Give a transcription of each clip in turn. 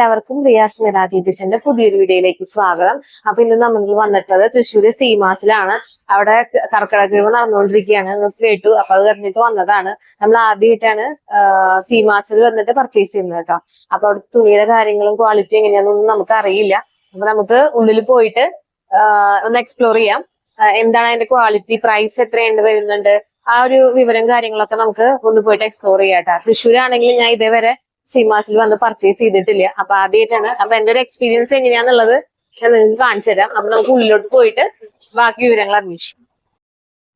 എല്ലാവർക്കും റിയാസ് കിച്ചന്റെ പുതിയൊരു വീഡിയോയിലേക്ക് സ്വാഗതം. അപ്പൊ ഇന്ന് നമ്മൾ വന്നിട്ടത് തൃശ്ശൂര് സീമാസിലാണ്. അവിടെ കർക്കിടക കിഴിവ് നടന്നുകൊണ്ടിരിക്കുകയാണ്. എന്ന് കേട്ടു. അപ്പൊ അത് കഴിഞ്ഞിട്ട് വന്നതാണ്. നമ്മൾ ആദ്യമായിട്ടാണ് സീമാസിൽ വന്നിട്ട് പർച്ചേസ് ചെയ്യുന്നത് കേട്ടോ. അപ്പൊ അവിടുത്തെ തുണിയുടെ കാര്യങ്ങളും ക്വാളിറ്റി എങ്ങനെയാണെന്നൊന്നും നമുക്ക് അറിയില്ല. അപ്പൊ നമുക്ക് ഉള്ളിൽ പോയിട്ട് ഒന്ന് എക്സ്പ്ലോർ ചെയ്യാം. എന്താണ് അതിന്റെ ക്വാളിറ്റി പ്രൈസ് എത്രയുണ്ട് വരുന്നുണ്ട്. ആ ഒരു വിവരം കാര്യങ്ങളൊക്കെ നമുക്ക് ഒന്ന് പോയിട്ട് എക്സ്പ്ലോർ ചെയ്യാം കേട്ടോ. തൃശ്ശൂരാണെങ്കിൽ ഞാൻ ഇതേവരെ സീമാസിൽ വന്ന് പർച്ചേസ് ചെയ്തിട്ടില്ല. അപ്പൊ ആദ്യമായിട്ടാണ് അപ്പൊ എന്റെ ഒരു എക്സ്പീരിയൻസ് എങ്ങനെയാന്നുള്ളത് ഞാൻ നിങ്ങൾക്ക് കാണിച്ചു തരാം. അപ്പൊ നമുക്ക് ഉള്ളിലോട്ട് പോയിട്ട് ബാക്കി വിവരങ്ങൾ അന്വേഷിക്കും.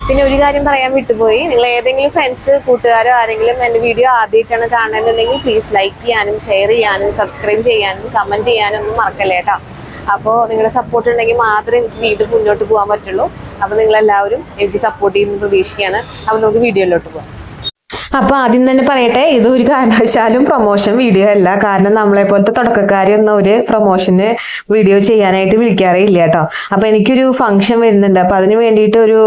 പിന്നെ ഒരു കാര്യം പറയാൻ വിട്ടുപോയി. നിങ്ങൾ ഏതെങ്കിലും ഫ്രണ്ട്സ് കൂട്ടുകാരോ ആരെങ്കിലും എന്റെ വീഡിയോ ആദ്യമായിട്ടാണ് കാണുന്നുണ്ടെങ്കിൽ പ്ലീസ് ലൈക്ക് ചെയ്യാനും ഷെയർ ചെയ്യാനും സബ്സ്ക്രൈബ് ചെയ്യാനും കമന്റ് ചെയ്യാനും ഒന്നും മറക്കല്ലേ കേട്ടോ. അപ്പോൾ നിങ്ങളുടെ സപ്പോർട്ട് ഉണ്ടെങ്കിൽ മാത്രമേ എനിക്ക് വീണ്ടും മുന്നോട്ട് പോകാൻ പറ്റുള്ളൂ. അപ്പൊ നിങ്ങളെല്ലാവരും എനിക്ക് സപ്പോർട്ട് ചെയ്യുമെന്ന് പ്രതീക്ഷിക്കുകയാണ്. അപ്പൊ നമുക്ക് വീഡിയോയിലോട്ട് പോകാം. അപ്പൊ ആദ്യം തന്നെ പറയട്ടെ ഇത് ഒരു കാരണവശാലും പ്രൊമോഷൻ വീഡിയോ അല്ല. കാരണം നമ്മളെ പോലത്തെ തുടക്കക്കാരെയൊന്നും ഒരു പ്രൊമോഷന് വീഡിയോ ചെയ്യാനായിട്ട് വിളിക്കാറേ ഇല്ല കേട്ടോ. അപ്പോൾ എനിക്കൊരു ഫംഗ്ഷൻ വരുന്നുണ്ട്. അപ്പോൾ അതിന് വേണ്ടിയിട്ട് ഒരു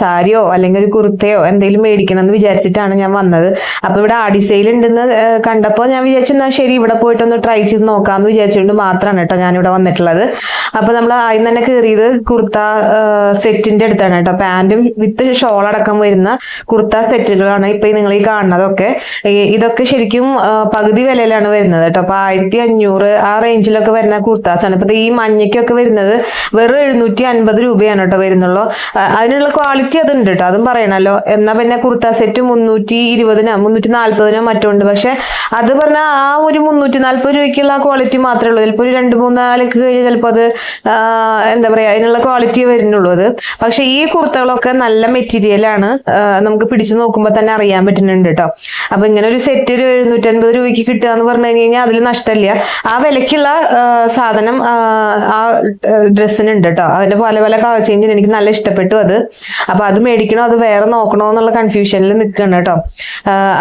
സാരിയോ അല്ലെങ്കിൽ ഒരു കുർത്തയോ എന്തെങ്കിലും മേടിക്കണം എന്ന് വിചാരിച്ചിട്ടാണ് ഞാൻ വന്നത്. അപ്പോൾ ഇവിടെ ആടി ഉണ്ടെന്ന് കണ്ടപ്പോൾ ഞാൻ വിചാരിച്ചു എന്നാൽ ശരി ഇവിടെ പോയിട്ടൊന്ന് ട്രൈ ചെയ്ത് നോക്കാമെന്ന് വിചാരിച്ചുകൊണ്ട് മാത്രമാണ് കേട്ടോ ഞാനിവിടെ വന്നിട്ടുള്ളത്. അപ്പോൾ നമ്മൾ ആദ്യം തന്നെ കയറിയത് കുർത്ത സെറ്റിന്റെ അടുത്താണ് കേട്ടോ. പാന്റും വിത്ത് ഷോൾ അടക്കം വരുന്ന കുർത്ത സെറ്റുകളാണ് ഇപ്പൊ ഈ നിങ്ങൾ ഈ കാണുന്നതൊക്കെ ഇതൊക്കെ ശരിക്കും പകുതി വിലയിലാണ് വരുന്നത് കേട്ടോ. അപ്പൊ ആയിരത്തി അഞ്ഞൂറ് ആ റേഞ്ചിലൊക്കെ വരുന്ന കുർത്താസ് ആണ് ഇപ്പൊ ഈ മഞ്ഞയ്ക്കൊക്കെ വരുന്നത് വെറും എഴുന്നൂറ്റി അൻപത് രൂപയാണ് കേട്ടോ വരുന്നുള്ളൂ. അതിനുള്ള ക്വാളിറ്റി അതുണ്ട് കേട്ടോ. അതും പറയണല്ലോ. എന്നാ പിന്നെ കുർത്ത സെറ്റ് മുന്നൂറ്റി ഇരുപതിനോ മുന്നൂറ്റി നാല്പതിനോ മറ്റോ ഉണ്ട് പക്ഷെ അത് പറഞ്ഞാൽ ആ ഒരു മുന്നൂറ്റി നാല്പത് രൂപയ്ക്കുള്ള ക്വാളിറ്റി മാത്രമേ ഉള്ളൂ. ചിലപ്പോൾ ഒരു രണ്ട് മൂന്ന് നാലൊക്കെ കഴിഞ്ഞ് ചിലപ്പോൾ അത് എന്താ പറയാ അതിനുള്ള ക്വാളിറ്റി വരുന്നുള്ളൂ അത്. പക്ഷെ ഈ കുർത്തകളൊക്കെ നല്ല മെറ്റീരിയലാണ് നമുക്ക് പിടിച്ചു നോക്കുമ്പോൾ തന്നെ അറിയാൻ പറ്റുന്നുണ്ട് കേട്ടോ അപ്പൊ ഇങ്ങനെ ഒരു സെറ്റ് ഒരു എഴുന്നൂറ്റൻപത് രൂപയ്ക്ക് കിട്ടുക എന്ന് പറഞ്ഞു കഴിഞ്ഞാൽ അതിൽ നഷ്ടമില്ല. ആ വിലക്കുള്ള സാധനം ആ, ഡ്രസ്സിനുണ്ട് കേട്ടോ അതിന്റെ പല പല കളർ ചേഞ്ചിന് എനിക്ക് നല്ല ഇഷ്ടപ്പെട്ടു അത്. അപ്പൊ അത് മേടിക്കണോ അത് വേറെ നോക്കണോ എന്നുള്ള കൺഫ്യൂഷനിൽ നിൽക്കണം കേട്ടോ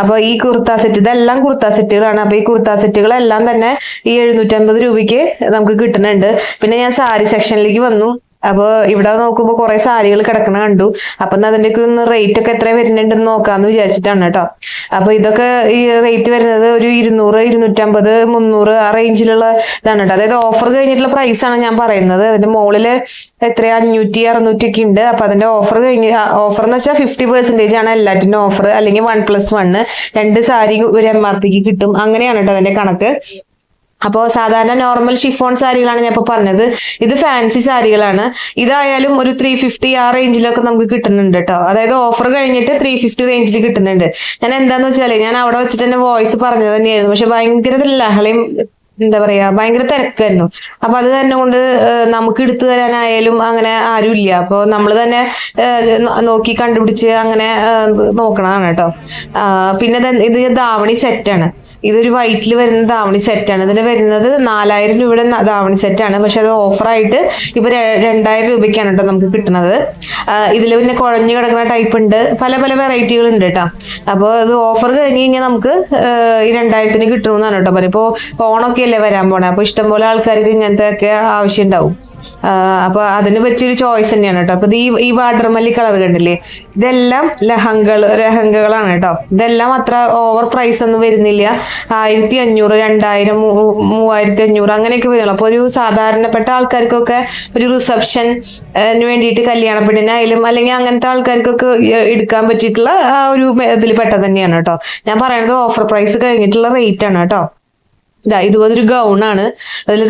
അപ്പൊ ഈ കുർത്ത സെറ്റ് ഇതെല്ലാം കുർത്ത സെറ്റുകളാണ് അപ്പൊ ഈ കുർത്ത സെറ്റുകളെല്ലാം തന്നെ ഈ എഴുന്നൂറ്റമ്പത് രൂപയ്ക്ക് നമുക്ക് കിട്ടുന്നുണ്ട്. പിന്നെ ഞാൻ സാരി സെക്ഷനിലേക്ക് വന്നു. അപ്പോൾ ഇവിടെ നോക്കുമ്പോൾ കുറെ സാരികൾ കിടക്കണ കണ്ടു. അപ്പൊ അതിന്റെ ഒക്കെ ഒന്ന് റേറ്റ് ഒക്കെ എത്ര വരുന്നുണ്ടെന്ന് നോക്കാന്ന് വിചാരിച്ചിട്ടാണ് കേട്ടോ അപ്പൊ ഇതൊക്കെ ഈ റേറ്റ് വരുന്നത് ഒരു ഇരുന്നൂറ് ഇരുന്നൂറ്റമ്പത് മുന്നൂറ് ആ റേഞ്ചിലുള്ള ഇതാണ് കേട്ടോ അതായത് ഓഫർ കഴിഞ്ഞിട്ടുള്ള പ്രൈസ് ആണ് ഞാൻ പറയുന്നത്. അതിന്റെ മുകളിൽ എത്ര അഞ്ഞൂറ്റി അറുന്നൂറ്റി ഒക്കെ ഉണ്ട്. അപ്പൊ അതിന്റെ ഓഫർ കഴിഞ്ഞ് ഓഫർ എന്ന് വെച്ചാൽ ഫിഫ്റ്റി പെർസെന്റേജ് ആണ് എല്ലാറ്റിന്റെ ഓഫർ അല്ലെങ്കിൽ വൺ പ്ലസ് വണ്ണ് രണ്ട് സാരി ഒരു എം ആർ പിക്ക് കിട്ടും. അങ്ങനെയാണ് കേട്ടോ അതിന്റെ കണക്ക്. അപ്പോൾ സാധാരണ നോർമൽ ഷിഫോൺ സാരികളാണ് ഞാൻ ഇപ്പോൾ പറഞ്ഞത്. ഇത് ഫാൻസി സാരികളാണ്. ഇതായാലും ഒരു ത്രീ ഫിഫ്റ്റി ആ റേഞ്ചിലൊക്കെ നമുക്ക് കിട്ടുന്നുണ്ട് കേട്ടോ അതായത് ഓഫർ കഴിഞ്ഞിട്ട് ത്രീ ഫിഫ്റ്റി റേഞ്ചിൽ കിട്ടുന്നുണ്ട്. ഞാൻ എന്താന്ന് വെച്ചാൽ ഞാൻ അവിടെ വെച്ചിട്ട് തന്നെ വോയിസ് പറഞ്ഞത് തന്നെയായിരുന്നു. പക്ഷെ ഭയങ്കര ലഹളയും എന്താ പറയാ ഭയങ്കര തിരക്കായിരുന്നു. അപ്പൊ അത് തന്നെ കൊണ്ട് നമുക്ക് എടുത്തു തരാനായാലും അങ്ങനെ ആരും ഇല്ല അപ്പോൾ നമ്മൾ തന്നെ നോക്കി കണ്ടുപിടിച്ച് അങ്ങനെ നോക്കണതാണ് കേട്ടോ പിന്നെ ഇത് ധാവണി സെറ്റാണ് ഇതൊരു വൈറ്റിൽ വരുന്ന ധാവണി സെറ്റാണ് ഇതിന് വരുന്നത് നാലായിരം രൂപയുടെ ദാവണി സെറ്റാണ് പക്ഷെ അത് ഓഫറായിട്ട് ഇപ്പൊ രണ്ടായിരം രൂപയ്ക്കാണ് കേട്ടോ നമുക്ക് കിട്ടുന്നത് ഇതിൽ പിന്നെ കുഴഞ്ഞു കിടക്കുന്ന ടൈപ്പ് ഉണ്ട്. പല പല വെറൈറ്റികൾ ഉണ്ട് കേട്ടോ അപ്പോൾ ഇത് ഓഫർ കഴിഞ്ഞ് കഴിഞ്ഞാൽ നമുക്ക് ഈ രണ്ടായിരത്തിന് കിട്ടണമെന്നാണ് കേട്ടോ പറയുക ഇപ്പോൾ ഓണൊക്കെ അല്ലേ വരാൻ പോണേ? അപ്പോൾ ഇഷ്ടംപോലെ ആൾക്കാർക്ക് ഇങ്ങനത്തെ ഒക്കെ ആവശ്യം ഉണ്ടാവും. അപ്പൊ അതിന് പറ്റിയൊരു ചോയ്സ് തന്നെയാണ് കേട്ടോ അപ്പൊ ഈ ഈ വാട്ടർമല്ലി കളർ കണ്ടില്ലേ? ഇതെല്ലാം ലഹങ്കൾ ലഹങ്കകളാണ് കേട്ടോ ഇതെല്ലാം അത്ര ഓവർ പ്രൈസ് ഒന്നും വരുന്നില്ല. ആയിരത്തി അഞ്ഞൂറ് രണ്ടായിരം മൂവായിരത്തി അഞ്ഞൂറ് അങ്ങനെയൊക്കെ വരുന്നുള്ളൂ. അപ്പൊ ഒരു സാധാരണപ്പെട്ട ആൾക്കാർക്കൊക്കെ ഒരു റിസപ്ഷൻ വേണ്ടിയിട്ട് കല്യാണ പെണ്ണിനായാലും അല്ലെങ്കിൽ അങ്ങനത്തെ ആൾക്കാർക്കൊക്കെ എടുക്കാൻ പറ്റിയിട്ടുള്ള ആ ഒരു ഇതിൽ പെട്ടത് തന്നെയാണ് കേട്ടോ ഞാൻ പറയണത് ഓഫർ പ്രൈസ് കഴിഞ്ഞിട്ടുള്ള റേറ്റ് ആണ് കേട്ടോ ഇതാ ഇതുപോലൊരു ഗൗണാണ് അതിൽ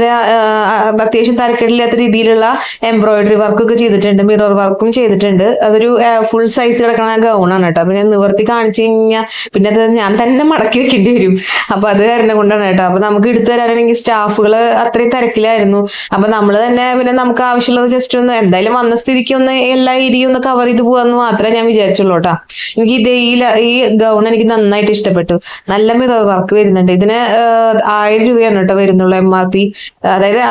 അത്യാവശ്യം തരക്കേടില്ലാത്ത രീതിയിലുള്ള എംബ്രോയിഡറി വർക്കൊക്കെ ചെയ്തിട്ടുണ്ട് മിറർ വർക്കും ചെയ്തിട്ടുണ്ട്. അതൊരു ഫുൾ സൈസ് കിടക്കണ ഗൗണാണ് കേട്ടോ. അപ്പൊ ഞാൻ നിവർത്തി കാണിച്ചു കഴിഞ്ഞാൽ പിന്നെ അത് ഞാൻ തന്നെ മടക്കി വെക്കേണ്ടി വരും. അപ്പൊ അത് കാരണം കൊണ്ടാണ് കേട്ടോ. അപ്പൊ നമുക്ക് എടുത്തു തരാനാണെങ്കിൽ സ്റ്റാഫുകൾ അത്രയും തിരക്കിലായിരുന്നു. അപ്പൊ നമ്മൾ തന്നെ പിന്നെ നമുക്ക് ആവശ്യമുള്ളത് ജസ്റ്റ് ഒന്ന് എന്തായാലും വന്ന സ്ഥിതിക്ക് ഒന്ന് എല്ലാ ഏരിയയും ഒന്ന് കവർ ചെയ്ത് പോകാന്ന് മാത്രമേ ഞാൻ വിചാരിച്ചുള്ളൂ കേട്ടോ. എനിക്ക് ഇതേ ഈ ഗൗൺ എനിക്ക് നന്നായിട്ട് ഇഷ്ടപ്പെട്ടു. നല്ല മിറർ വർക്ക് വരുന്നുണ്ട്. ഇതിന് ആഹ്, ആയിരം രൂപയാണ് കേട്ടോ വരുന്നുള്ളൂ എം ആർ പി അതായത്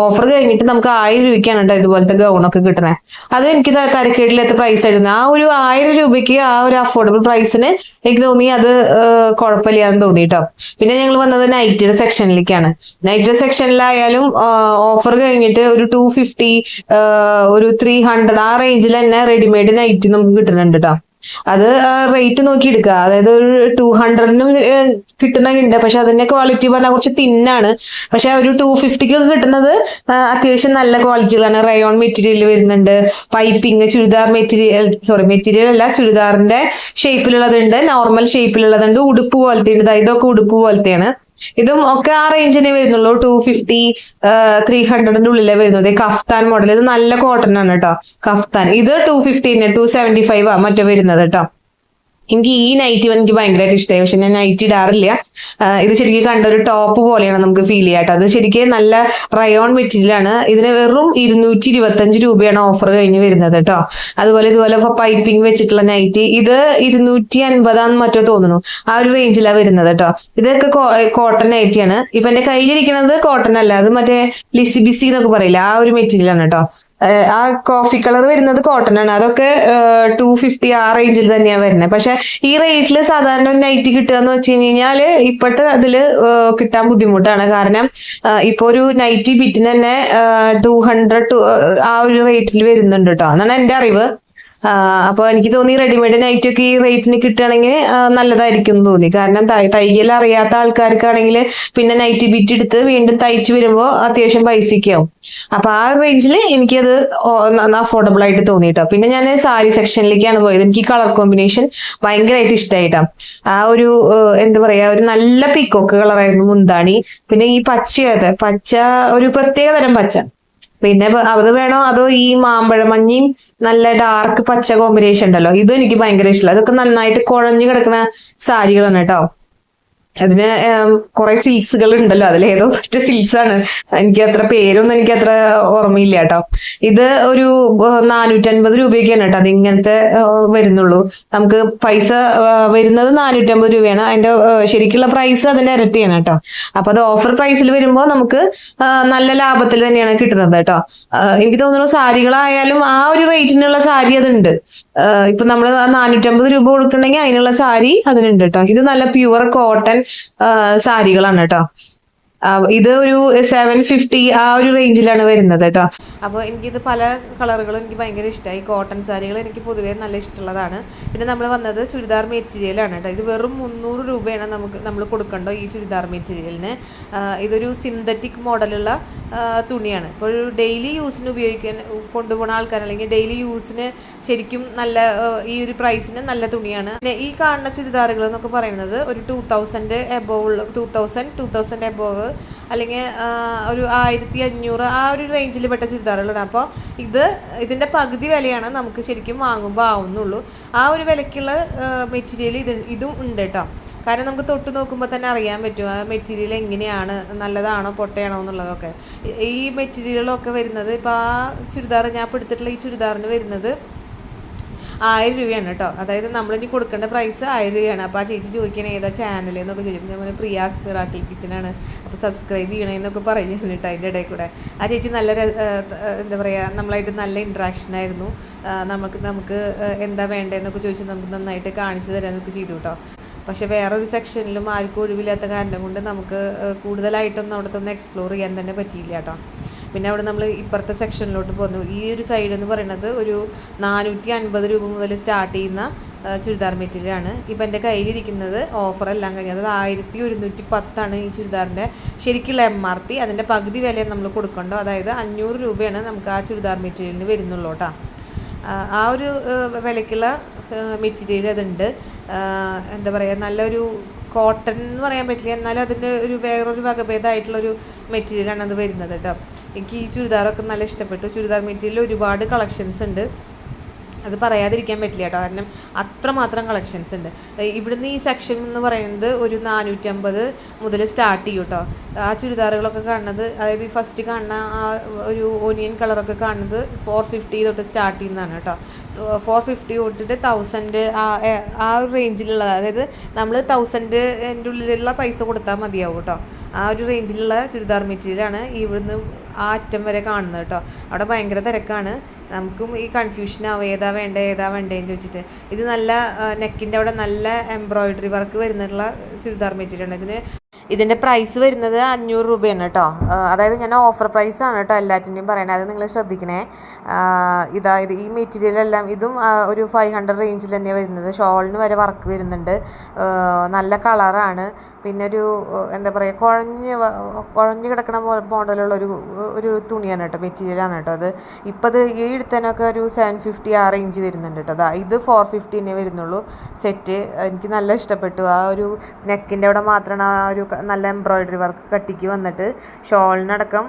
ഓഫർ കഴിഞ്ഞിട്ട് നമുക്ക് ആയിരം രൂപയ്ക്കാണ് കേട്ടോ ഇതുപോലത്തെ ഗൗണൊക്കെ കിട്ടണേ. അത് എനിക്ക് തരക്കേടില്ലാത്ത പ്രൈസ് ആയിരുന്നു. ആ ഒരു ആയിരം രൂപയ്ക്ക് ആ ഒരു അഫോർഡബിൾ പ്രൈസിന് എനിക്ക് തോന്നി അത് കുഴപ്പമില്ലാന്ന് തോന്നി കേട്ടോ. പിന്നെ ഞങ്ങൾ വന്നത് നൈറ്റിയുടെ സെക്ഷനിലേക്കാണ് നൈറ്റിയുടെ സെക്ഷനിലായാലും ഓഫർ കഴിഞ്ഞിട്ട് ഒരു ടു ഫിഫ്റ്റി ഒരു ത്രീ ഹൺഡ്രഡ് ആ റേഞ്ചിൽ തന്നെ റെഡിമെയ്ഡ് നൈറ്റ് നമുക്ക് കിട്ടുന്നുണ്ട് കേട്ടോ. അത് റേറ്റ് നോക്കി എടുക്കുക അതായത് ഒരു ടു ഹൺഡ്രഡിനും കിട്ടുന്നുണ്ട് പക്ഷെ അതിന്റെ ക്വാളിറ്റി പറഞ്ഞാൽ കുറച്ച് തിന്നാണ്. പക്ഷെ ഒരു ടു ഫിഫ്റ്റിക്ക് കിട്ടുന്നത് അത്യാവശ്യം നല്ല ക്വാളിറ്റികളാണ് റയോൺ മെറ്റീരിയൽ വരുന്നുണ്ട്. Piping churidar material sorry material അല്ല ചുരിദാറിന്റെ ഷേപ്പിലുള്ളതുണ്ട് നോർമൽ ഷേപ്പിലുള്ളതുണ്ട് ഉടുപ്പ് പോലത്തെ ഉണ്ട് ഇതൊക്കെ ഉടുപ്പ് പോലത്തെയാണ്. ഇതും ഒക്കെ ആ റേഞ്ചിനെ വരുന്നുള്ളൂ. ടു ഫിഫ്റ്റി ത്രീ ഹൺഡ്രഡിന്റെ ഉള്ളിലേ വരുന്നത്. കഫ്താൻ മോഡൽ ഇത് നല്ല കോട്ടൺ ആണ് കേട്ടോ. കഫ്താൻ. ഇത് two fifteen two seventy five ആ മറ്റോ വരുന്നത് കേട്ടോ. എനിക്ക് ഈ നൈറ്റി എനിക്ക് ഭയങ്കരമായിട്ട് ഇഷ്ടമായി പക്ഷെ ഞാൻ നൈറ്റി ഇടാറില്ല. ഇത് ശരിക്കും കണ്ട ഒരു ടോപ്പ് പോലെയാണ് നമുക്ക് ഫീൽ ചെയ്യാം കേട്ടോ അത് ശരിക്കും നല്ല റയോൺ മെറ്റീരിയലാണ് ഇതിന് വെറും ഇരുന്നൂറ്റി ഇരുപത്തഞ്ച് രൂപയാണ് ഓഫർ കഴിഞ്ഞ് വരുന്നത് കേട്ടോ അതുപോലെ ഇതുപോലെ പൈപ്പിംഗ് വെച്ചിട്ടുള്ള നൈറ്റി ഇത് ഇരുന്നൂറ്റി അൻപതാന്ന് മറ്റോ തോന്നുന്നു. ആ ഒരു റേഞ്ചിലാണ് വരുന്നത് കേട്ടോ ഇതൊക്കെ കോട്ടൺ നൈറ്റിയാണ് ഇപ്പൊ എന്റെ കയ്യിലിരിക്കുന്നത് കോട്ടൺ അല്ല. അത് മറ്റേ ലിസിബിസി എന്നൊക്കെ പറയില്ല? ആ ഒരു മെറ്റീരിയൽ ആണ് കേട്ടോ ആ കോഫി കളർ വരുന്നത് കോട്ടൺ ആണ്. അതൊക്കെ ടു ഫിഫ്റ്റി ആ റേഞ്ചിൽ തന്നെയാണ് വരുന്നത്. പക്ഷെ ഈ റേറ്റിൽ സാധാരണ ഒരു നൈറ്റി കിട്ടുക എന്ന് വെച്ച് കഴിഞ്ഞാൽ ഇപ്പോഴത്തെ അതിൽ കിട്ടാൻ ബുദ്ധിമുട്ടാണ്. കാരണം ഇപ്പൊ ഒരു നൈറ്റി ബിറ്റിന് തന്നെ ടു ഹൺഡ്രഡ് ആ ഒരു റേറ്റിൽ വരുന്നുണ്ട് കേട്ടോ എന്നാണ് എന്റെ അറിവ്. ആഹ് അപ്പൊ എനിക്ക് തോന്നി റെഡിമെയ്ഡ് നൈറ്റ് ഒക്കെ ഈ റേറ്റിന് കിട്ടുകയാണെങ്കിൽ നല്ലതായിരിക്കും എന്ന് തോന്നി. കാരണം തയ്യൽ അറിയാത്ത ആൾക്കാർക്കാണെങ്കിൽ പിന്നെ നൈറ്റ് ബിറ്റ് എടുത്ത് വീണ്ടും തയ്ച്ചു വരുമ്പോൾ അത്യാവശ്യം പൈസയ്ക്ക് ആവും. അപ്പൊ ആ റേഞ്ചിൽ എനിക്കത് അഫോർഡബിൾ ആയിട്ട് തോന്നിട്ടോ പിന്നെ ഞാൻ സാരി സെക്ഷനിലേക്കാണ് പോയത്. എനിക്ക് കളർ കോമ്പിനേഷൻ ഭയങ്കരമായിട്ട് ഇഷ്ടമായിട്ടാ ആ ഒരു എന്താ പറയാ ഒരു നല്ല പിക്കോക്ക് കളറായിരുന്നു മുന്താണി. പിന്നെ ഈ പച്ചയത് പച്ച ഒരു പ്രത്യേക തരം പച്ച. പിന്നെ അത് വേണോ അതോ ഈ മാമ്പഴ മഞ്ഞയും നല്ല ഡാർക്ക് പച്ച കോമ്പിനേഷൻ ഉണ്ടല്ലോ? ഇതും എനിക്ക് ഭയങ്കര ഇഷ്ടമല്ല അതൊക്കെ നന്നായിട്ട് കുഴഞ്ഞു കിടക്കുന്ന സാരികളാണ് കേട്ടോ. അതിന് കുറെ സിൽസുകൾ ഉണ്ടല്ലോ അതിലേതോ ഫസ്റ്റ് സിൽസ് ആണ് എനിക്ക് അത്ര പേരൊന്നും എനിക്ക് അത്ര ഓർമ്മയില്ല കേട്ടോ ഇത് ഒരു നാനൂറ്റൻപത് രൂപയൊക്കെയാണ് കേട്ടോ അത് ഇങ്ങനത്തെ വരുന്നുള്ളൂ. നമുക്ക് പൈസ വരുന്നത് നാനൂറ്റമ്പത് രൂപയാണ്. അതിന്റെ ശരിക്കുള്ള പ്രൈസ് അതിന്റെ ഇരട്ടിയാണ് കേട്ടോ. അപ്പൊ അത് ഓഫർ പ്രൈസിൽ വരുമ്പോൾ നമുക്ക് നല്ല ലാഭത്തിൽ തന്നെയാണ് കിട്ടുന്നത് കേട്ടോ. എനിക്ക് തോന്നുന്നു സാരികളായാലും ആ ഒരു റേറ്റിനുള്ള സാരി അതുണ്ട്. ഇപ്പൊ നമ്മൾ നാനൂറ്റമ്പത് രൂപ കൊടുക്കണമെങ്കിൽ അതിനുള്ള സാരി അതിനുണ്ട് കേട്ടോ. ഇത് നല്ല പ്യുവർ കോട്ടൺ സാരികളാണ് കേട്ടോ ഇത് ഒരു സെവൻ ഫിഫ്റ്റി ആ ഒരു റേഞ്ചിലാണ് വരുന്നത് കേട്ടോ. അപ്പോൾ എനിക്കിത് പല കളറുകളും എനിക്ക് ഭയങ്കര ഇഷ്ടമായി കോട്ടൺ സാരികൾ എനിക്ക് പൊതുവേ നല്ല ഇഷ്ടമുള്ളതാണ്. പിന്നെ നമ്മൾ വന്നത് ചുരിദാർ മെറ്റീരിയലാണ് കേട്ടോ. ഇത് വെറും മുന്നൂറ് രൂപയാണ് നമുക്ക് നമ്മൾ കൊടുക്കണ്ടോ ഈ ചുരിദാർ മെറ്റീരിയലിന് ഇതൊരു സിന്തറ്റിക് മോഡലുള്ള തുണിയാണ്. ഇപ്പോൾ ഒരു ഡെയിലി യൂസിന് ഉപയോഗിക്കാൻ കൊണ്ടുപോകുന്ന ആൾക്കാർ അല്ലെങ്കിൽ ഡെയിലി യൂസിന് ശരിക്കും നല്ല ഈ ഒരു പ്രൈസിന് നല്ല തുണിയാണ്. പിന്നെ ഈ കാണുന്ന ചുരിദാറുകൾ എന്നൊക്കെ പറയുന്നത് ഒരു ടൂ തൗസൻഡ് എബോവ് ഉള്ള two thousand two thousand above അല്ലെങ്കിൽ ഒരു ആയിരത്തി അഞ്ഞൂറ് ആ ഒരു റേഞ്ചിൽ പെട്ട ചുരിദാറുകളാണ്. അപ്പോൾ ഇത് ഇതിന്റെ പകുതി വിലയാണ് നമുക്ക് ശരിക്കും വാങ്ങുമ്പോൾ ആവുന്നുള്ളൂ. ആ ഒരു വിലയ്ക്കുള്ള മെറ്റീരിയൽ ഇത് ഇതും ഉണ്ട് കേട്ടോ കാരണം നമുക്ക് തൊട്ട് നോക്കുമ്പോൾ തന്നെ അറിയാൻ പറ്റും ആ മെറ്റീരിയൽ എങ്ങനെയാണ് നല്ലതാണോ പൊട്ടയാണോ എന്നുള്ളതൊക്കെ. ഈ- മെറ്റീരിയലൊക്കെ വരുന്നത് ഇപ്പോൾ ആ ചുരിദാർ ഞാൻ ഇപ്പോൾ എടുത്തിട്ടുള്ള ഈ ചുരിദാറിന് വരുന്നത് ആയിരം രൂപയാണ് കേട്ടോ. അതായത് നമ്മളിനി കൊടുക്കേണ്ട പ്രൈസ് ആയിരം രൂപയാണ്. അപ്പോൾ ആ ചേച്ചി ചോദിക്കണേ ഏതാ ചാനൽ എന്നൊക്കെ ചോദിക്കും ഞാൻ പറഞ്ഞു പ്രിയാസ് മിറാക്കിൾ കിച്ചനാണ് അപ്പോൾ സബ്സ്ക്രൈബ് ചെയ്യണമെന്നൊക്കെ പറഞ്ഞു കേട്ടോ അതിന്റെ ഇടയിൽ കൂടെ. ആ ചേച്ചി നല്ല എന്താ പറയുക നമ്മളായിട്ട് നല്ല ഇൻട്രാക്ഷൻ ആയിരുന്നു. നമുക്ക് നമുക്ക് എന്താ വേണ്ടതെന്നൊക്കെ ചോദിച്ച് നമുക്ക് നന്നായിട്ട് കാണിച്ചു തരാനൊക്കെ ചെയ്തു കേട്ടോ. പക്ഷെ വേറൊരു സെക്ഷനിലും ആർക്കും ഒഴിവില്ലാത്ത കാരണം കൊണ്ട് നമുക്ക് കൂടുതലായിട്ടൊന്നും അവിടുത്തെ ഒന്ന് എക്സ്പ്ലോർ ചെയ്യാൻ തന്നെ പറ്റിയില്ല കേട്ടോ. പിന്നെ അവിടെ നമ്മൾ ഇപ്പുറത്തെ സെക്ഷനിലോട്ട് പോന്നു. ഈ ഒരു സൈഡ് എന്ന് പറയുന്നത് ഒരു നാനൂറ്റി അൻപത് രൂപ മുതൽ സ്റ്റാർട്ട് ചെയ്യുന്ന ചുരിദാർ മെറ്റീരിയലാണ് ഇപ്പം എന്റെ കയ്യിലിരിക്കുന്നത് ഓഫറെല്ലാം കഴിഞ്ഞ് അതായത് ആയിരത്തി ഒരുന്നൂറ്റി പത്താണ് ഈ ചുരിദാറിന്റെ ശരിക്കുള്ള എം ആർ പി അതിന്റെ പകുതി വില നമ്മൾ കൊടുക്കണ്ടോ? അതായത് അഞ്ഞൂറ് രൂപയാണ് നമുക്ക് ആ ചുരിദാർ മെറ്റീരിയലിന് വരുന്നുള്ളൂ കേട്ടോ ആ, ഒരു വിലക്കുള്ള മെറ്റീരിയൽ അതുണ്ട്. എന്താ പറയുക നല്ലൊരു കോട്ടൺ എന്ന് പറയാൻ പറ്റില്ല. എന്നാലും അതിന്റെ ഒരു വേറൊരു വകഭേദമായിട്ടുള്ളൊരു മെറ്റീരിയലാണ് അത് വരുന്നത് കേട്ടോ എനിക്ക് ഈ ചുരിദാറൊക്കെ നല്ല ഇഷ്ടപ്പെട്ടു. ചുരിദാർ മെറ്റീരിയൽ ഒരുപാട് കളക്ഷൻസ് ഉണ്ട്. അത് പറയാതിരിക്കാൻ പറ്റില്ല കേട്ടോ. കാരണം അത്രമാത്രം കളക്ഷൻസ് ഉണ്ട്. ഇവിടുന്ന് ഈ സെക്ഷൻ എന്ന് പറയുന്നത് ഒരു നാനൂറ്റമ്പത് മുതൽ സ്റ്റാർട്ട് ചെയ്യും കേട്ടോ ആ ചുരിദാറുകളൊക്കെ കാണുന്നത് അതായത് ഈ ഫസ്റ്റ് കാണുന്ന ആ ഒരു ഓനിയൻ കളറൊക്കെ കാണുന്നത് ഫോർ ഫിഫ്റ്റി തൊട്ട് സ്റ്റാർട്ട് ചെയ്യുന്നതാണ് കേട്ടോ. ഫോർ ഫിഫ്റ്റി തൊട്ടിട്ട് തൗസൻഡ് ആ ഒരു റേഞ്ചിലുള്ള അതായത് നമ്മൾ തൗസൻഡ് എന്റെ ഉള്ളിലുള്ള പൈസ കൊടുത്താൽ മതിയാവും കേട്ടോ. ആ ഒരു റേഞ്ചിലുള്ള ചുരിദാർ മെറ്റീരിയലാണ് ഇവിടുന്ന് ആ അറ്റം വരെ കാണുന്നത് കേട്ടോ. അവിടെ ഭയങ്കര തിരക്കാണ്. നമുക്കും ഈ കൺഫ്യൂഷൻ ആവും. ഏതാ വേണ്ടത് ഏതാ വേണ്ടതെന്ന് ചോദിച്ചിട്ട്. ഇത് നല്ല നെക്കിന്റെ അവിടെ നല്ല എംബ്രോയിഡറി വർക്ക് വരുന്നുള്ള ചുരിദാർ മെറ്റീരിയൽ ഉണ്ട് ഇതിന് ഇതിന്റെ പ്രൈസ് വരുന്നത് അഞ്ഞൂറ് രൂപയാണ് കേട്ടോ. അതായത് ഞാൻ ഓഫർ പ്രൈസ് ആണ് കേട്ടോ എല്ലാറ്റിന്റെയും പറയണത് അത് നിങ്ങൾ ശ്രദ്ധിക്കണേ. ഇതാ ഇത് ഈ മെറ്റീരിയൽ എല്ലാം ഇതും ഒരു ഫൈവ് ഹൺഡ്രഡ് റേഞ്ചിൽ തന്നെയാണ് വരുന്നത്. ഷോളിന് വരെ വർക്ക് വരുന്നുണ്ട്. നല്ല കളറാണ് പിന്നെ ഒരു എന്താ പറയുക കുഴഞ്ഞ് കുഴഞ്ഞ് കിടക്കണ മോഡലുള്ള ഒരു ഒരു തുണിയാണ് കേട്ടോ മെറ്റീരിയലാണ് കേട്ടോ അത്. ഇപ്പം അത് ഈ എടുത്തതിനൊക്കെ ഒരു സെവൻ ഫിഫ്റ്റി ആ റേഞ്ച് വരുന്നുണ്ട് കേട്ടോ അതാ ഇത് ഫോർ ഫിഫ്റ്റീനെ വരുന്നുള്ളൂ. സെറ്റ് എനിക്ക് നല്ല ഇഷ്ടപ്പെട്ടു. ആ ഒരു നെക്കിന്റെ അവിടെ മാത്രമാണ് ആ ഒരു നല്ല എംബ്രോയിഡറി വർക്ക് കട്ടിക്ക് വന്നിട്ട് ഷോളിനടക്കം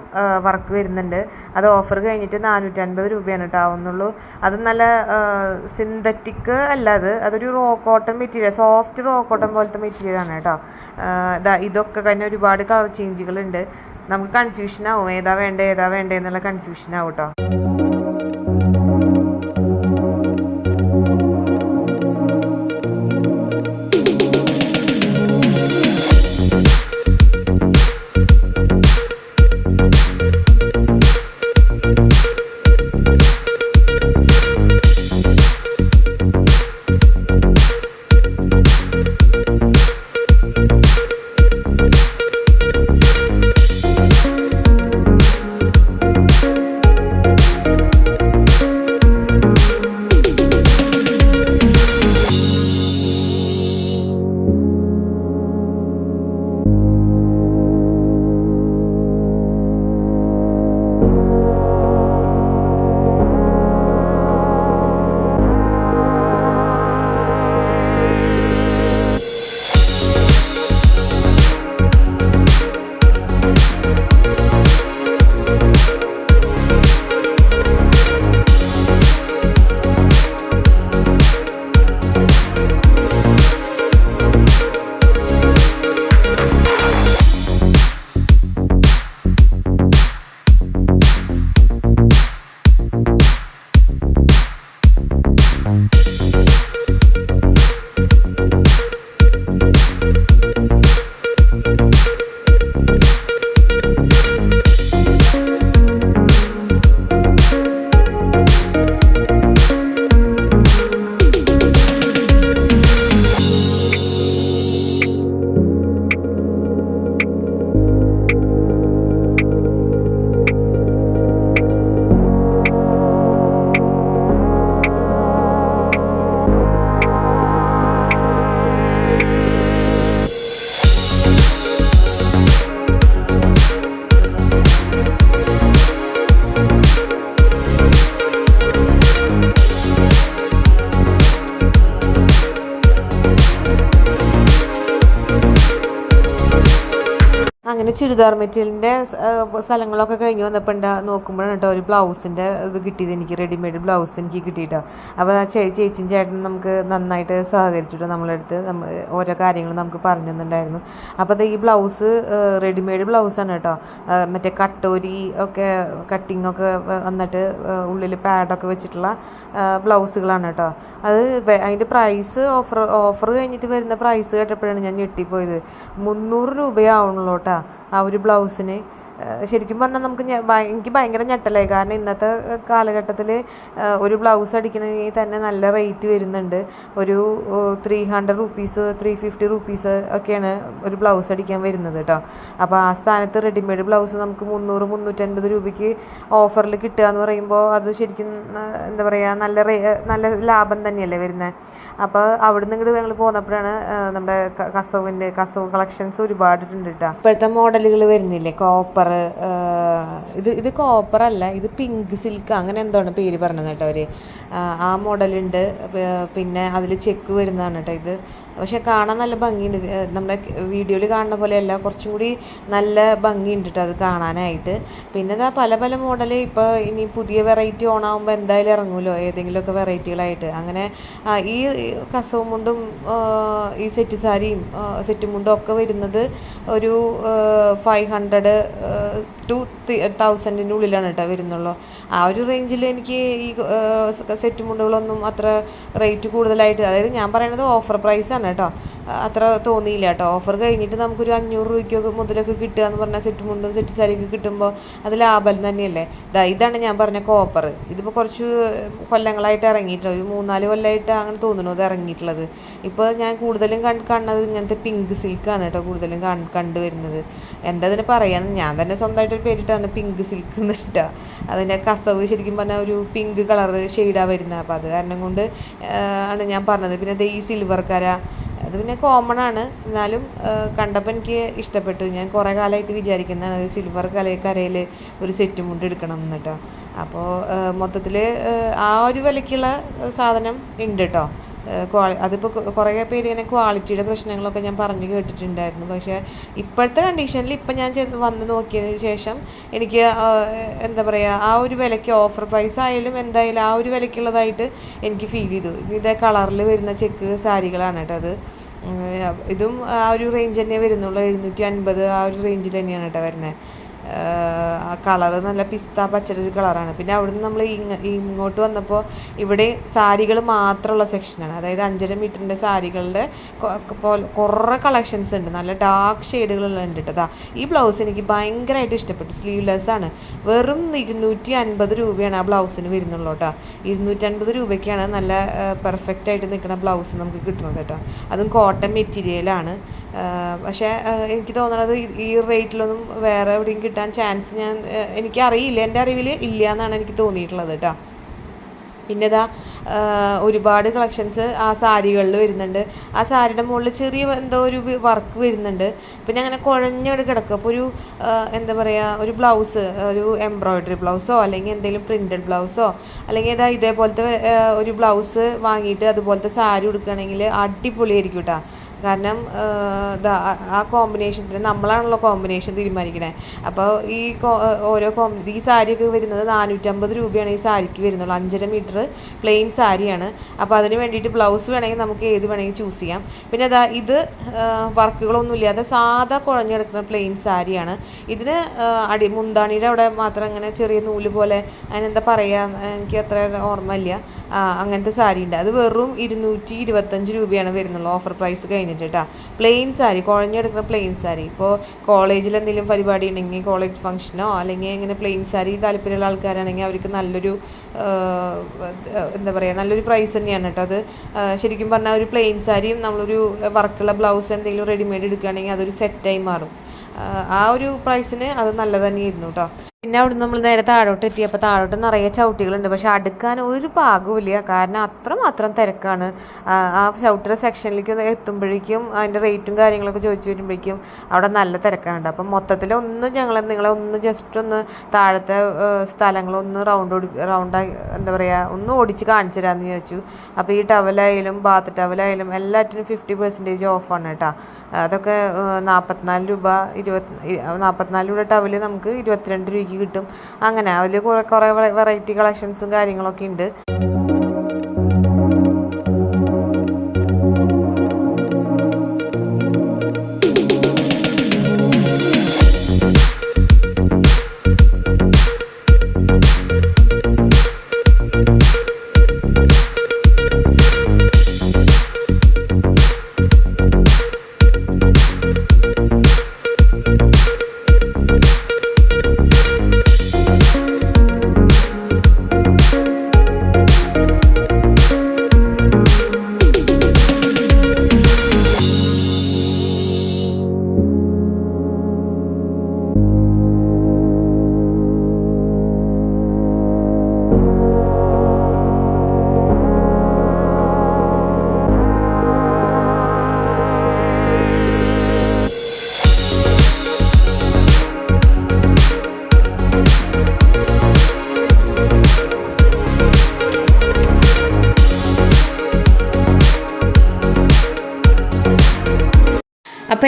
വർക്ക് വരുന്നുണ്ട്. അത് ഓഫർ കഴിഞ്ഞിട്ട് നാനൂറ്റൻപത് രൂപയാണ് കേട്ടോ ആവുന്നുള്ളൂ. അത് നല്ല സിന്തറ്റിക് അല്ല അത്. അതൊരു raw cotton material soft raw cotton പോലത്തെ മെറ്റീരിയലാണ് കേട്ടോ ഇതൊക്കെ തന്നെ ഒരുപാട് കളർ ചേഞ്ചുകളുണ്ട് നമുക്ക് കൺഫ്യൂഷൻ ആവും. ഏതാ വേണ്ടേ ഏതാ വേണ്ടേ എന്നുള്ള കൺഫ്യൂഷൻ ആവും കേട്ടോ അങ്ങനെ ചുരിദാർ മെറ്റീരിയലിന്റെ സ്ഥലങ്ങളൊക്കെ കഴിഞ്ഞ് വന്നപ്പോൾ ഉണ്ടാ നോക്കുമ്പോഴാണ് കേട്ടോ ഒരു ബ്ലൗസിന്റെ ഇത് കിട്ടിയത് എനിക്ക് റെഡിമെയ്ഡ് ബ്ലൗസ് എനിക്ക് കിട്ടിയിട്ടോ. അപ്പോൾ ആ ചേച്ചിയും ചേട്ടനും നമുക്ക് നന്നായിട്ട് സഹകരിച്ചിട്ടോ നമ്മളെടുത്ത് നമ്മൾ ഓരോ കാര്യങ്ങൾ നമുക്ക് പറഞ്ഞു തന്നിട്ടുണ്ടായിരുന്നു അപ്പോൾ അത് ഈ ബ്ലൗസ് റെഡിമെയ്ഡ് ബ്ലൗസാണ് കേട്ടോ. മറ്റേ കട്ടോരി ഒക്കെ കട്ടിങ് ഒക്കെ വ- വന്നിട്ട് ഉള്ളിൽ പാഡൊക്കെ വെച്ചിട്ടുള്ള ബ്ലൗസുകളാണ് കേട്ടോ. അത് അതിന്റെ പ്രൈസ് ഓഫർ ഓഫർ കഴിഞ്ഞിട്ട് വരുന്ന പ്രൈസ് കേട്ടപ്പോഴാണ് ഞാൻ ഞെട്ടിപ്പോയത്. മുന്നൂറ് രൂപയാവണുള്ളൂ കേട്ടോ. ആ ഒരു ബ്ലൗസിന്. ശരിക്കും പറഞ്ഞാൽ നമുക്ക് എനിക്ക് ഭയങ്കര ഞെട്ടലായി. കാരണം ഇന്നത്തെ കാലഘട്ടത്തിൽ ഒരു ബ്ലൗസ് അടിക്കണമെങ്കിൽ തന്നെ നല്ല റേറ്റ് വരുന്നുണ്ട്. ഒരു three hundred rupees three fifty rupees ഒക്കെയാണ് ഒരു ബ്ലൗസ് അടിക്കാൻ വരുന്നത് കേട്ടോ അപ്പോൾ ആ സ്ഥാനത്ത് റെഡിമെയ്ഡ് ബ്ലൗസ് നമുക്ക് മുന്നൂറ് മുന്നൂറ്റൻപത് രൂപയ്ക്ക് ഓഫറിൽ കിട്ടുക എന്ന് പറയുമ്പോൾ അത് ശരിക്കും എന്താ പറയുക നല്ല നല്ല ലാഭം തന്നെയല്ലേ വരുന്നത് അപ്പോൾ അവിടുന്ന് ഇങ്ങോട്ട് ഞങ്ങൾ പോന്നപ്പോഴാണ് നമ്മുടെ കസവിന്റെ കസവ് കളക്ഷൻസ് ഒരുപാട് ഉണ്ട് കേട്ടോ ഇപ്പോഴത്തെ മോഡലുകൾ വരുന്നില്ലേ? കോപ്പർ ഇത് ഇത് കോപ്പർ അല്ല ഇത് പിങ്ക് സിൽക്ക് അങ്ങനെ എന്താണ് പേര് പറഞ്ഞത് കേട്ടോ അവർ. ആ മോഡലുണ്ട് പിന്നെ അതിൽ ചെക്ക് വരുന്നതാണ് കേട്ടോ ഇത്. പക്ഷെ കാണാൻ നല്ല ഭംഗിയുണ്ട്. നമ്മുടെ വീഡിയോയിൽ കാണുന്ന പോലെയല്ല കുറച്ചും കൂടി നല്ല ഭംഗിയുണ്ട് കേട്ടോ അത് കാണാനായിട്ട്. പിന്നെ ഇതാ പല പല മോഡൽ ഇപ്പോൾ ഇനി പുതിയ വെറൈറ്റി ഓണാകുമ്പോൾ എന്തായാലും ഇറങ്ങുമല്ലോ ഏതെങ്കിലുമൊക്കെ വെറൈറ്റികളായിട്ട് അങ്ങനെ ഈ കസവ് മുണ്ടും ഈ സെറ്റ് സാരിയും സെറ്റ് മുണ്ടും ഒക്കെ വരുന്നത് ഒരു ഫൈവ് ഹൺഡ്രഡ് ടു തൗസൻഡിന്റെ ഉള്ളിലാണ് കേട്ടോ വരുന്നുള്ളൂ. ആ ഒരു റേഞ്ചിൽ എനിക്ക് ഈ സെറ്റ് മുണ്ടുകളൊന്നും അത്ര റേറ്റ് കൂടുതലായിട്ട് അതായത് ഞാൻ പറയുന്നത് ഓഫർ പ്രൈസാണ് കേട്ടോ. അത്ര തോന്നിയില്ല കേട്ടോ. ഓഫർ കഴിഞ്ഞിട്ട് നമുക്കൊരു അഞ്ഞൂറ് രൂപയ്ക്കൊക്കെ മുതലൊക്കെ കിട്ടുക എന്ന് പറഞ്ഞാൽ സെറ്റ് മുണ്ടും സെറ്റ് സാരിയൊക്കെ കിട്ടുമ്പോൾ അത് ലാഭം തന്നെയല്ലേ? ഇതാ ഇതാണ് ഞാൻ പറഞ്ഞ കോപ്പർ ഇതിപ്പോൾ കുറച്ച് കൊല്ലങ്ങളായിട്ട് ഇറങ്ങിയിട്ട് ഒരു മൂന്നാൽ കൊല്ലമായിട്ട് അങ്ങനെ തോന്നുന്നു. ഇത് ഇറങ്ങിയിട്ടുള്ളത് ഇപ്പോൾ ഞാൻ കൂടുതലും കണ്ട് കാണുന്നത് ഇങ്ങനത്തെ പിങ്ക് സിൽക്കാണ് കേട്ടോ കൂടുതലും കൺ കണ്ടുവരുന്നത്. എന്താ അതിന് പറയാന്ന് ഞാൻ തന്നെ സ്വന്തമായിട്ടൊരു പേരിട്ടാണ് പിങ്ക് സിൽക്ക് എന്ന് കേട്ടോ അതിന്റെ കസവ് ശരിക്കും പറഞ്ഞാൽ ഒരു പിങ്ക് കളറ് ഷെയ്ഡാണ് വരുന്നത് അപ്പോൾ അത് കാരണം കൊണ്ട് ആണ് ഞാൻ പറഞ്ഞത്. പിന്നെ ഈ സിൽവർ കര അത് പിന്നെ കോമൺ ആണ്. എന്നാലും കണ്ടപ്പോൾ എനിക്ക് ഇഷ്ടപ്പെട്ടു. ഞാൻ കുറേ കാലമായിട്ട് വിചാരിക്കുന്നതാണ് സിൽവർ കല കരയിൽ ഒരു സെറ്റ് മുണ്ട് എടുക്കണം എന്ന് കേട്ടോ. അപ്പോൾ മൊത്തത്തിൽ ആ ഒരു വിലയ്ക്കുള്ള സാധനം ഉണ്ട് കേട്ടോ ക്വാളി അതിപ്പോൾ കുറേ പേര് ഇങ്ങനെ ക്വാളിറ്റിയുടെ പ്രശ്നങ്ങളൊക്കെ ഞാൻ പറഞ്ഞു കേട്ടിട്ടുണ്ടായിരുന്നു. പക്ഷേ ഇപ്പോഴത്തെ കണ്ടീഷനിൽ ഇപ്പം ഞാൻ വന്ന് നോക്കിയതിന് ശേഷം എനിക്ക് എന്താ പറയുക ആ ഒരു വിലയ്ക്ക് ഓഫർ പ്രൈസ് ആയാലും എന്തായാലും ആ ഒരു വിലയ്ക്കുള്ളതായിട്ട് എനിക്ക് ഫീൽ ചെയ്തു. ഇതേ കളറിൽ വരുന്ന ചെക്ക് സാരികളാണ് കേട്ടോ അത്. ഇതും ആ ഒരു റേഞ്ച് തന്നെ വരുന്നുള്ളൂ. എഴുന്നൂറ്റി അൻപത് ആ ഒരു റേഞ്ചിൽ തന്നെയാണ് കേട്ടോ വരുന്നത് കളറ് നല്ല പിസ്ത പച്ചയുടെ ഒരു കളറാണ്. പിന്നെ അവിടുന്ന് നമ്മൾ ഇങ്ങ ഇങ്ങോട്ട് വന്നപ്പോൾ ഇവിടെ സാരികൾ മാത്രമുള്ള സെക്ഷനാണ്. അതായത് അഞ്ചര മീറ്ററിന്റെ സാരികളുടെ കുറേ കളക്ഷൻസ് ഉണ്ട്. നല്ല ഡാർക്ക് ഷെയ്ഡുകളുള്ള ഉണ്ട് കേട്ടോ ഈ ബ്ലൗസ് എനിക്ക് ഭയങ്കരമായിട്ട് ഇഷ്ടപ്പെട്ടു. സ്ലീവ്ലെസ് ആണ്. വെറും ഇരുന്നൂറ്റി അൻപത് രൂപയാണ് ആ ബ്ലൗസിന് വരുന്നുള്ളൂ കേട്ടോ ഇരുന്നൂറ്റി അൻപത് രൂപയ്ക്കാണ് നല്ല പെർഫെക്റ്റ് ആയിട്ട് നിൽക്കുന്ന ബ്ലൗസ് നമുക്ക് കിട്ടുന്നത് കേട്ടോ അതും കോട്ടൺ മെറ്റീരിയലാണ്. പക്ഷേ എനിക്ക് തോന്നുന്നത് ഈ റേറ്റിലൊന്നും വേറെ എവിടെയും കിട്ടാൻ ചാൻസ് ഞാൻ എനിക്ക് എനിക്കറിയില്ല. എന്റെ അറിവിൽ ഇല്ല എന്നാണ് എനിക്ക് തോന്നിയിട്ടുള്ളത് കേട്ടോ പിന്നെ ഇതാ ഒരുപാട് കളക്ഷൻസ് ആ സാരികളിൽ വരുന്നുണ്ട്. ആ സാരിയുടെ മുകളിൽ ചെറിയ എന്തോ ഒരു വർക്ക് വരുന്നുണ്ട്. പിന്നെ അങ്ങനെ കുഴഞ്ഞോട് കിടക്കും. അപ്പോൾ ഒരു എന്താ പറയുക ഒരു ബ്ലൗസ് ഒരു എംബ്രോയ്ഡറി ബ്ലൗസോ അല്ലെങ്കിൽ എന്തെങ്കിലും പ്രിന്റഡ് ബ്ലൗസോ അല്ലെങ്കിൽ ഇതാ ഇതേപോലത്തെ ഒരു ബ്ലൗസ് വാങ്ങിയിട്ട് അതുപോലത്തെ സാരി ഉടുക്കുകയാണെങ്കിൽ അടിപൊളിയായിരിക്കും കേട്ടോ കാരണം ദാ ആ- കോമ്പിനേഷൻ പിന്നെ നമ്മളാണല്ലോ കോമ്പിനേഷൻ തീരുമാനിക്കണേ. അപ്പോൾ ഈ ഓരോ കോമ്പി ഈ സാരിയൊക്കെ വരുന്നത് നാനൂറ്റമ്പത് രൂപയാണ് ഈ സാരിക്ക് വരുന്നുള്ളൂ. അഞ്ചര മീറ്റർ പ്ലെയിൻ സാരിയാണ്. അപ്പോൾ അതിന് വേണ്ടിയിട്ട് ബ്ലൗസ് വേണമെങ്കിൽ നമുക്ക് ഏത് വേണമെങ്കിൽ ചൂസ് ചെയ്യാം. പിന്നെ അതാ ഇത് വർക്കുകളൊന്നും ഇല്ലാതെ സാധാ കുഴഞ്ഞു കിടക്കുന്ന പ്ലെയിൻ സാരിയാണ്. ഇതിന് അടി മുന്താണിയുടെ അവിടെ മാത്രം അങ്ങനെ ചെറിയ നൂൽ പോലെ അതിനെന്താ പറയുക എനിക്ക് അത്ര ഓർമ്മയില്ല. അങ്ങനത്തെ സാരി ഉണ്ട് അത് വെറും ഇരുന്നൂറ്റി ഇരുപത്തഞ്ച് രൂപയാണ് വരുന്നുള്ളൂ ഓഫർ പ്രൈസ് കഴിഞ്ഞിട്ട് കേട്ടോ പ്ലെയിൻ സാരി കുഴഞ്ഞെടുക്കുന്ന പ്ലെയിൻ സാരി ഇപ്പോൾ കോളേജിൽ എന്തെങ്കിലും പരിപാടി ഉണ്ടെങ്കിൽ കോളേജ് ഫംഗ്ഷനോ അല്ലെങ്കിൽ ഇങ്ങനെ പ്ലെയിൻ സാരി താല്പര്യമുള്ള ആൾക്കാരാണെങ്കിൽ അവർക്ക് നല്ലൊരു എന്താ പറയുക നല്ലൊരു പ്രൈസ് തന്നെയാണ് കേട്ടോ അത്. ശരിക്കും പറഞ്ഞാൽ ഒരു പ്ലെയിൻ സാരിയും നമ്മളൊരു വർക്കുള്ള ബ്ലൗസ് എന്തെങ്കിലും റെഡിമെയ്ഡ് എടുക്കുകയാണെങ്കിൽ അതൊരു സെറ്റായി മാറും. ആ, ഒരു പ്രൈസിന് അത് നല്ലത് തന്നെയായിരുന്നു കേട്ടോ പിന്നെ അവിടെ നമ്മൾ നേരെ താഴോട്ട് എത്തിയപ്പോൾ താഴോട്ട് നിറയെ ചവിട്ടികളുണ്ട്. പക്ഷെ അടുക്കാൻ ഒരു പാകവുമില്ല കാരണം അത്രമാത്രം തിരക്കാണ്. ആ, ചവിട്ടിയുടെ സെക്ഷനിലേക്ക് എത്തുമ്പോഴേക്കും അതിന്റെ റേറ്റും കാര്യങ്ങളൊക്കെ ചോദിച്ചു വരുമ്പോഴേക്കും അവിടെ നല്ല തിരക്കാണ് അപ്പം മൊത്തത്തിൽ ഒന്ന് ഞങ്ങൾ നിങ്ങളെ ഒന്ന് ജസ്റ്റ് ഒന്ന് താഴത്തെ സ്ഥലങ്ങളൊന്ന് റൗണ്ട് ഓടി റൗണ്ടായി എന്താ പറയുക ഒന്ന് ഓടിച്ച് കാണിച്ചു തരാമെന്ന് ചോദിച്ചു അപ്പോൾ ഈ ടവലായാലും ബാത്ത് ടവലായാലും എല്ലാറ്റിനും ഫിഫ്റ്റി പെർസെന്റേജ് ഓഫാണ് കേട്ടോ അതൊക്കെ നാൽപ്പത്തിനാല് രൂപ ഇരുപത്തി നാൽപ്പത്തിനാല് രൂപ ടവൽ നമുക്ക് ഇരുപത്തിരണ്ട് രൂപയ്ക്ക് കിട്ടും. അങ്ങനെ അതിൽ കുറേ കുറേ വെറൈറ്റി കളക്ഷൻസും കാര്യങ്ങളൊക്കെ ഉണ്ട്.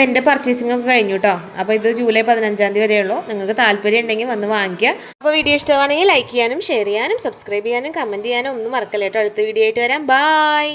അപ്പോൾ എന്റെ പർച്ചേസിംഗ് ഒക്കെ കഴിഞ്ഞു കേട്ടോ അപ്പോൾ ഇത് ജൂലൈ പതിനഞ്ചാം തീയതി വരെയുള്ളൂ. നിങ്ങൾക്ക് താല്പര്യം ഉണ്ടെങ്കിൽ വന്ന് വാങ്ങിക്കുക. അപ്പോൾ വീഡിയോ ഇഷ്ടമാണെങ്കിൽ ലൈക്ക് ചെയ്യാനും ഷെയർ ചെയ്യാനും സബ്സ്ക്രൈബ് ചെയ്യാനും കമന്റ് ചെയ്യാനും ഒന്നും മറക്കല്ലേട്ടോ അടുത്ത വീഡിയോ ആയിട്ട് വരാം. ബായ്